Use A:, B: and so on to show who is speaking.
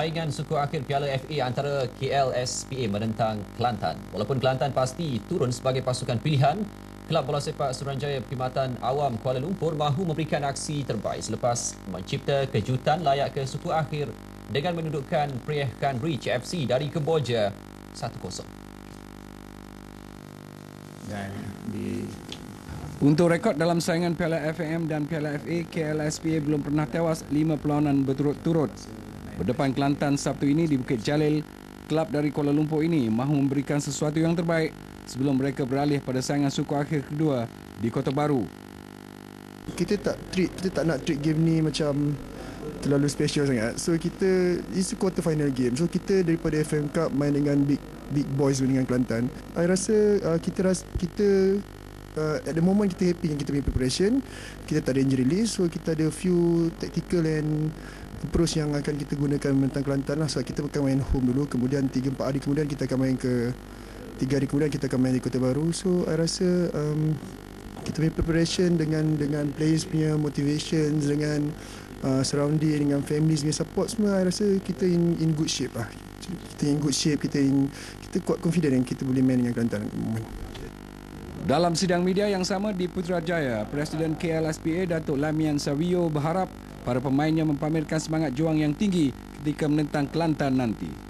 A: saingan suku akhir Piala FA antara KLSPA menentang Kelantan. Walaupun Kelantan pasti turun sebagai pasukan pilihan, Kelab Bola Sepak Suruhanjaya Perkhidmatan Awam Kuala Lumpur mahu memberikan aksi terbaik selepas mencipta kejutan layak ke suku akhir dengan mendudukkan Priehkan Reach FC dari Kemboja 1-0.
B: Dan di untuk rekod dalam saingan Piala FAM dan Piala FA, KLSPA belum pernah tewas lima perlawanan berturut-turut. Berdepan Kelantan Sabtu ini di Bukit Jalil, kelab dari Kuala Lumpur ini mahu memberikan sesuatu yang terbaik sebelum mereka beralih pada saingan suku akhir kedua di Kota Baru.
C: Kita tak treat, kita tak nak treat game ni macam terlalu special sangat. So kita it's a quarter final game. So kita daripada FM Cup main dengan big big boys dengan Kelantan. I rasa uh, kita ras, kita uh, at the moment kita happy dengan kita punya preparation. Kita tak ada injury list. So kita ada few tactical and approach yang akan kita gunakan tentang Kelantan lah. So kita akan main home dulu. Kemudian 3-4 hari kemudian kita akan main ke 3 hari kemudian kita akan main di Kota Baru. So I rasa um, kita punya preparation dengan dengan players punya motivation dengan uh, surrounding dengan families punya support semua I rasa kita in in good shape lah kita in good shape kita in kita kuat confident yang kita boleh main dengan Kelantan moment.
B: Dalam sidang media yang sama di Putrajaya, Presiden KLSPA Datuk Lamian Savio berharap para pemainnya mempamerkan semangat juang yang tinggi ketika menentang Kelantan nanti.